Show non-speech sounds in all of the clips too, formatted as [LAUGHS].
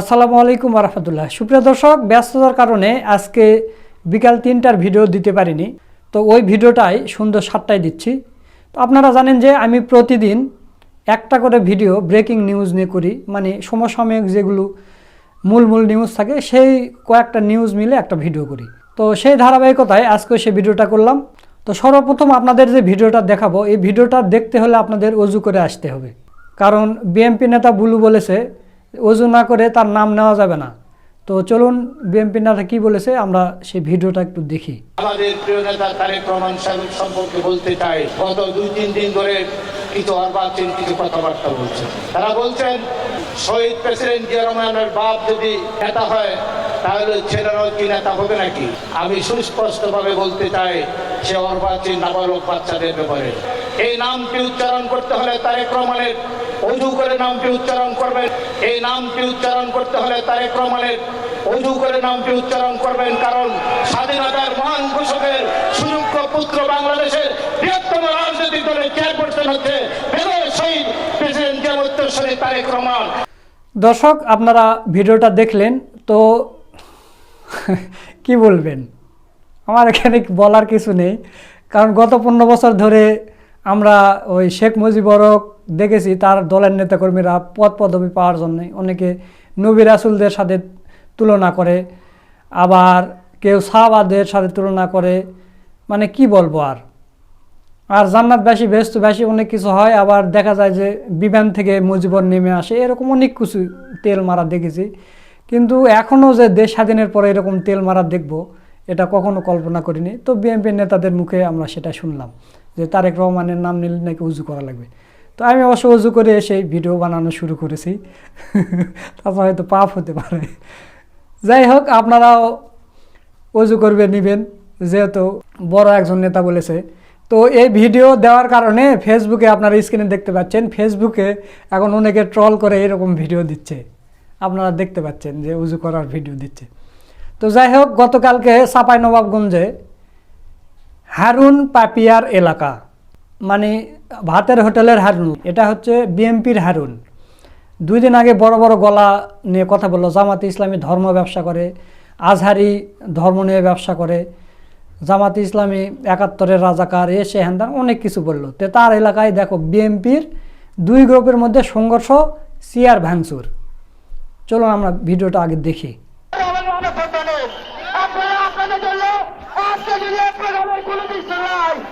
আসসালামু আলাইকুম রহমতুল্লাহ সুপ্রিয় দর্শক, ব্যস্ততার কারণে আজকে বিকাল তিনটার ভিডিও দিতে পারিনি। তো ওই ভিডিওটাই সুন্দর সাতটায় দিচ্ছি। তো আপনারা জানেন যে আমি প্রতিদিন একটা করে ভিডিও ব্রেকিং নিউজ নিয়ে করি। মানে সমসাময়িক যেগুলো মূল মূল নিউজ থাকে, সেই কয়েকটা নিউজ মিলে একটা ভিডিও করি। তো সেই ধারাবাহিকতায় আজকে সেই ভিডিওটা করলাম। তো সর্বপ্রথম আপনাদের যে ভিডিওটা দেখাবো, এই ভিডিওটা দেখতে হলে আপনাদের অজু করে আসতে হবে। কারণ বিএমপি নেতা বুলু বলেছে অজু না করে তার নাম নেওয়া যাবে না। তো চলুন বিএমপি নেতা কি বলেছে আমরা সেই ভিডিওটা একটু দেখি। আমাদের প্রিয় নেতা তারেক রহমান সাহেব সম্পর্কে বলতে চাই, গত দুই, তিন দিন ধরে কিছু অর্বাচীন কিছু কথাবার্তা বলছে তারা বলছেন, শহীদ প্রেসিডেন্ট জিয়া রহমানের বাপ যদি নেতা হয়, তাহলে ছেলেরাও কি নেতা হবে নাকি? আমি সুস্পষ্টভাবে বলতে চাই, সে অর্বাচীন নাবালক বাচ্চাদের ব্যাপারে। এই নামটি উচ্চারণ করতে হলে তারেক রহমানের অজু করে নামটি উচ্চারণ করবেন। এই নামটি উচ্চারণ করতে হলে তারেক রহমানের অজু করে নামটি উচ্চারণ করবেন, কারণ স্বাধীনতার মহান ঘোষকের সুযোগ্য পুত্র বাংলাদেশের বৃহত্তম রাজনৈতিক দলের চেয়ারপারসন হচ্ছে শহীদ প্রেসিডেন্ট জিয়াউত্তরসরী তারেক রহমান। দর্শক, আপনারা ভিডিওটা দেখলেন, তো কি বলবেন? আমার এখানে বলার কিছু নেই, কারণ গত পনেরো বছর ধরে আমরা ওই শেখ মুজিবরক দেখেছি তার দলের নেতাকর্মীরা পদ পদবি পাওয়ার জন্য। অনেকে নবী রাসুলদের সাথে তুলনা করে, আবার কেউ শাহবাদের সাথে তুলনা করে। মানে কি বলব আর? আর জান্নাত বেশি ব্যস্ত বেশি অনেক কিছু হয়, আবার দেখা যায় যে বিমান থেকে মুজিবর নেমে আসে। এরকম অনেক কিছু তেল মারা দেখেছি। কিন্তু এখনও যে দেশ স্বাধীনের পরে এরকম তেল মারা দেখব, এটা কখনো কল্পনা করিনি। তো বিএনপি নেতাদের মুখে আমরা সেটা শুনলাম, যে তারেক রহমানের নাম নিলে নাকি উজু করা লাগবে। তো আমি অবশ্য উজু করে এসে ভিডিও বানানো শুরু করেছি। [LAUGHS] তারপর হয়তো পাপ হতে পারে। যাই হোক, আপনারাও অজু করবে, নেবেন। যেহেতু বড় একজন নেতা বলেছে। তো এই ভিডিও দেওয়ার কারণে ফেসবুকে আপনারা স্ক্রিনে দেখতে পাচ্ছেন। ফেসবুকে এখন অনেকে ট্রল করে এরকম ভিডিও দিচ্ছে। আপনারা দেখতে পাচ্ছেন যে উজু করার ভিডিও দিচ্ছে। তো যাই হোক, গতকালকে সাপাই নবাবগঞ্জে হারুন পাপিয়ার এলাকা। মানে ভাতের হোটেলের হারুন, এটা হচ্ছে বিএমপির হারুন। দুই দিন আগে বড় বড় গলা নিয়ে কথা বলল, জামাতে ইসলামী ধর্ম ব্যবসা করে, আজহারি ধর্ম নিয়ে ব্যবসা করে, জামাতে ইসলামী একাত্তরের রাজাকার এ সে হ্যান্দান অনেক কিছু বলল। তো তার এলাকায় দেখো, বিএমপির দুই গ্রুপের মধ্যে সংঘর্ষ, সিয়ার ভ্যাংসুর চলুন আমরা ভিডিওটা আগে দেখি। আপনারা আপনাদের জন্য কোনো দৃশ্য নাই কাছে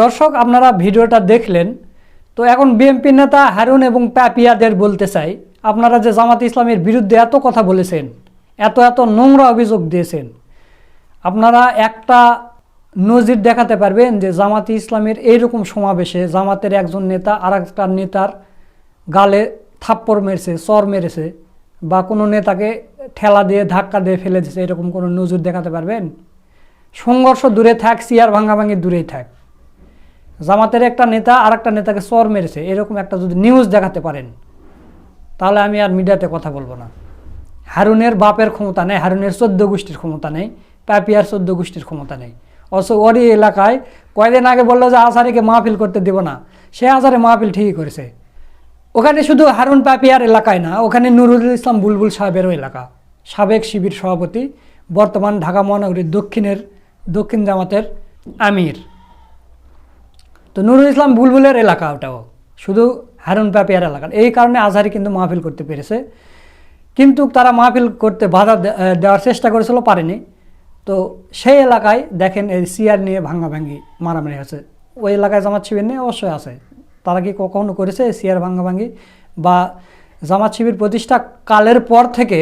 দর্শক, আপনারা ভিডিওটা দেখলেন। তো এখন বিএনপি নেতা হারুন এবং প্যাপিয়াদের বলতে চাই, আপনারা যে জামাত ইসলামের বিরুদ্ধে এত কথা বলেছেন, এত এত নোংরা অভিযোগ দিয়েছেন, আপনারা একটা নজির দেখাতে পারবেন যে জামাতি ইসলামের এইরকম সমাবেশে জামাতের একজন নেতা আর একটা নেতার গালে থাপ্পড় মেরেছে, চর মেরেছে, বা কোনো নেতাকে ঠেলা দিয়ে ধাক্কা দিয়ে ফেলে দিয়েছে এরকম কোনো নজির দেখাতে পারবেন? সংঘর্ষ দূরে থাক, সিয়ার ভাঙাভাঙি দূরেই থাক। জামাতের একটা নেতা আর একটা নেতাকে চর মেরেছে, এরকম একটা যদি নিউজ দেখাতে পারেন, তাহলে আমি আর মিডিয়াতে কথা বলব না। হারুনের বাপের ক্ষমতা নেই, হারুনের চোদ্দ গোষ্ঠীর ক্ষমতা নেই, পাপিয়ার চোদ্দ গোষ্ঠীর ক্ষমতা নেই। অথচ ওরই এলাকায় কয়দিন আগে বলল যে আজারিকে মাহফিল করতে দেব না, সে আজারে মাহফিল ঠিকই করেছে। ওখানে শুধু হারুন পাপিয়ার এলাকায় না, ওখানে নুরুল ইসলাম বুলবুল সাহেবেরও এলাকা। সাবেক শিবির সভাপতি, বর্তমান ঢাকা মহানগরীর দক্ষিণের দক্ষিণ জামাতের আমির। তো নুরুল ইসলাম বুলবুলের এলাকা ওটাও। শুধু হারুন পাপিয়ার এলাকা। এই কারণে আজহারি কিন্তু মাহফিল করতে পেরেছে। কিন্তু তারা মাহফিল করতে বাধা দেওয়ার চেষ্টা করেছিল, পারেনি। তো সেই এলাকায় দেখেন এই সিআর নিয়ে ভাঙ্গাভাঙ্গি মারামারি আছে ওই এলাকায় জামাত শিবির নিয়ে অবশ্যই আছে। তারা কি কখনো করেছে সিআর ভাঙ্গাভাঙ্গি বা জামাত শিবির প্রতিষ্ঠা কালের পর থেকে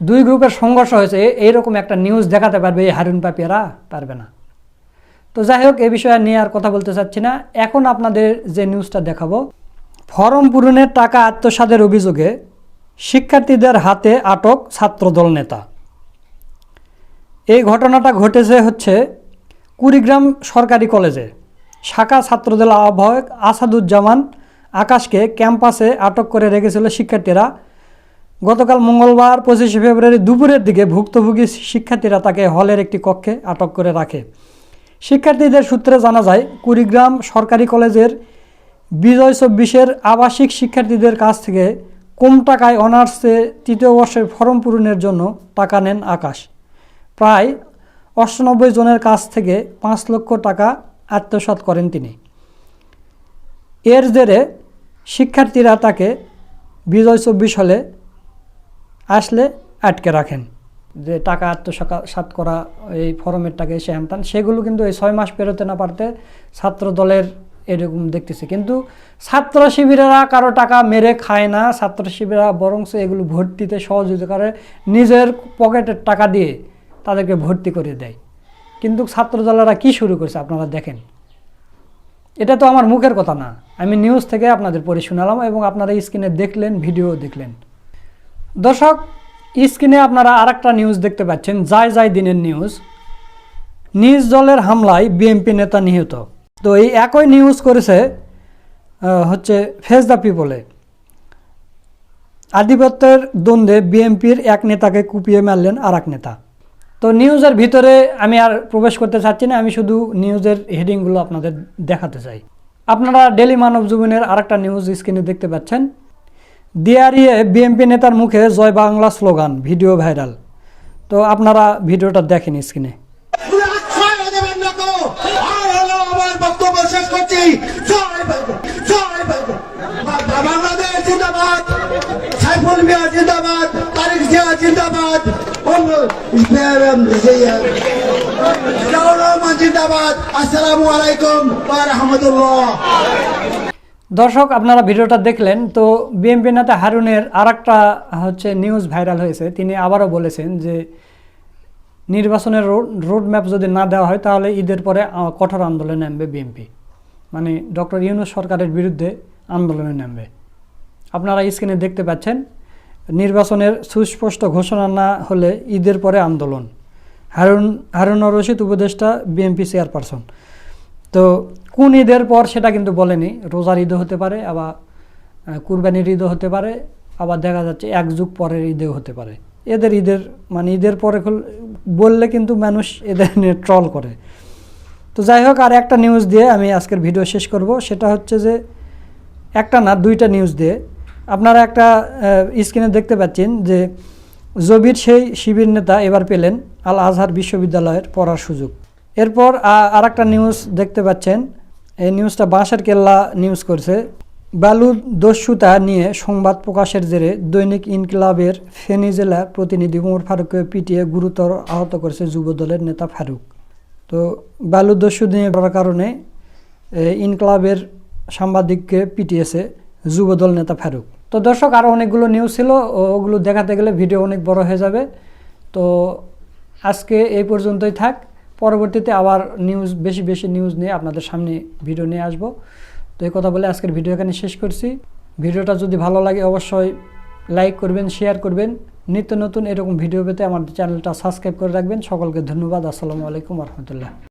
দুই গ্রুপের সংঘর্ষ হয়েছে। এইরকম একটা নিউজ দেখাতে পারবে এই হারুন পাপিয়ারা পারবে না। তো যাই হোক এ বিষয়ে নিয়ে আর কথা বলতে চাচ্ছি না। এখন আপনাদের যে নিউজটা দেখাবো, ফরম পূরণের টাকা আত্মসাদের অভিযোগে শিক্ষার্থীদের হাতে আটক ছাত্রদল নেতা। এই ঘটনাটা ঘটেছে হচ্ছে কুড়িগ্রাম সরকারি কলেজে। শাখা ছাত্রদল আহ্বায়ক আসাদুজ্জামান আকাশকে ক্যাম্পাসে আটক করে রেখেছিল শিক্ষার্থীরা। গতকাল মঙ্গলবার পঁচিশে ফেব্রুয়ারি দুপুরের দিকে ভুক্তভোগী শিক্ষার্থীরা তাকে হলের একটি কক্ষে আটক করে রাখে। শিক্ষার্থীদের সূত্রে জানা যায়, কুড়িগ্রাম সরকারি কলেজের বিজয় চব্বিশের আবাসিক শিক্ষার্থীদের কাছ থেকে কম টাকায় অনার্সে তৃতীয় বর্ষের ফর্ম পূরণের জন্য টাকা নেন আকাশ। প্রায় অষ্টানব্বই জনের কাছ থেকে পাঁচ লক্ষ টাকা আত্মসাৎ করেন তিনি। এর জেরে শিক্ষার্থীরা তাকে বিজয় চব্বিশ হলে আসলে আটকে রাখেন। যে টাকা আত্মসাৎ করা, এই ফরমের টাকা এসে হ্যানতান সেগুলো কিন্তু এই ছয় মাস পেরোতে না পারতে ছাত্র দলের এরকম দেখতেছে। কিন্তু ছাত্র শিবিরেরা কারও টাকা মেরে খায় না, ছাত্র শিবিরা বরংস এগুলো ভর্তিতে সহযোগিতা করে, নিজের পকেটের টাকা দিয়ে তাদেরকে ভর্তি করে দেয়। কিন্তু ছাত্র দলেরা কী শুরু করছে আপনারা দেখেন। এটা তো আমার মুখের কথা না। আমি নিউজ থেকে আপনাদের পড়ে শোনালাম এবং আপনারা স্ক্রিনে দেখলেন ভিডিও দেখলেন। দর্শক, স্ক্রিনে আপনারা আরেকটা নিউজ দেখতে পাচ্ছেন যায় যায় দিনের নিউজ নিজ দলের হামলায় বিএনপি নেতা নিহত। তো এই একই নিউজ করেছে হচ্ছে ফেস দ্য পিপলে আধিপত্যের দ্বন্দ্বে বিএনপির এক নেতাকে কুপিয়ে মারলেন আর এক নেতা। তো নিউজের ভিতরে আমি আর প্রবেশ করতে চাচ্ছি না, আমি শুধু নিউজের হেডিংগুলো আপনাদের দেখাতে চাই। আপনারা ডেলি মানব জীবনের আরেকটা নিউজ স্ক্রিনে দেখতে পাচ্ছেন। দিয়ারিয়ে বিএনপি নেতার মুখে জয় বাংলা স্লোগান, ভিডিও ভাইরাল। তো আপনারা ভিডিওটা দেখেন স্ক্রিনে। বাংলাদেশ জিন্দাবাদ। আসসালামু আলাইকুম রাহমাতুল্লাহ। দর্শক, আপনারা ভিডিওটা দেখলেন, তো বিএনপি নেতা হারুনের আর হচ্ছে নিউজ ভাইরাল হয়েছে। তিনি আবারও বলেছেন যে, নির্বাচনের রোড ম্যাপ যদি না দেওয়া হয়, তাহলে ঈদের পরে কঠোর আন্দোলনে নামবে বিএনপি মানে ডক্টর ইউনুস সরকারের বিরুদ্ধে আন্দোলনে নামবে। আপনারা স্ক্রিনে দেখতে পাচ্ছেন, নির্বাচনের সুস্পষ্ট ঘোষণা না হলে ঈদের পরে আন্দোলন। হারুন হারুন রশিদ উপদেষ্টা বিএনপি চেয়ারপারসন তো কোন ঈদের পর সেটা কিন্তু বলেনি। রোজার ঈদও হতে পারে, আবার কুরবানির ঈদও হতে পারে, আবার দেখা যাচ্ছে এক যুগ পরের ঈদেও হতে পারে। এদের ঈদের মানে ঈদের পরে বললে কিন্তু মানুষ এদের নিয়ে ট্রল করে। তো যাই হোক, আর একটা নিউজ দিয়ে আমি আজকের ভিডিও শেষ করব। সেটা হচ্ছে যে, একটা না, দুইটা নিউজ দিয়ে। আপনারা একটা স্ক্রিনে দেখতে পাচ্ছেন যে, জবির সেই শিবির নেতা এবার পেলেন আল আজহার বিশ্ববিদ্যালয়ের পড়ার সুযোগ। এরপর আর একটা নিউজ দেখতে পাচ্ছেন। এই নিউজটা বাঁশের কেল্লা নিউজ করছে। বালু দস্যুতা নিয়ে সংবাদ প্রকাশের জেরে দৈনিক ইনকিলাবের ফেনী জেলা প্রতিনিধি উমর ফারুককে পিটিয়ে গুরুতর আহত করেছে যুবদলের নেতা ফারুক। তো বালু দস্যু নিয়ে করার কারণে ইনকলাবের সাংবাদিককে পিটিয়েছে যুবদল নেতা ফারুক। তো দর্শক আরও অনেকগুলো নিউজ ছিল ওগুলো দেখাতে গেলে ভিডিও অনেক বড় হয়ে যাবে। তো আজকে এই পর্যন্তই থাক। পরবর্তীতে আবার নিউজ বেশি বেশি নিউজ নিয়ে আপনাদের সামনে ভিডিও নিয়ে আসব। তো এই কথা বলে আজকের ভিডিও এখানে শেষ করছি। ভিডিওটা যদি ভালো লাগে অবশ্যই লাইক করবেন শেয়ার করবেন। নিত্য নতুন এরকম ভিডিও পেতে আমার চ্যানেলটা সাবস্ক্রাইব করে রাখবেন। সকলকে ধন্যবাদ। আসসালামু আলাইকুম রহমতুল্লাহ।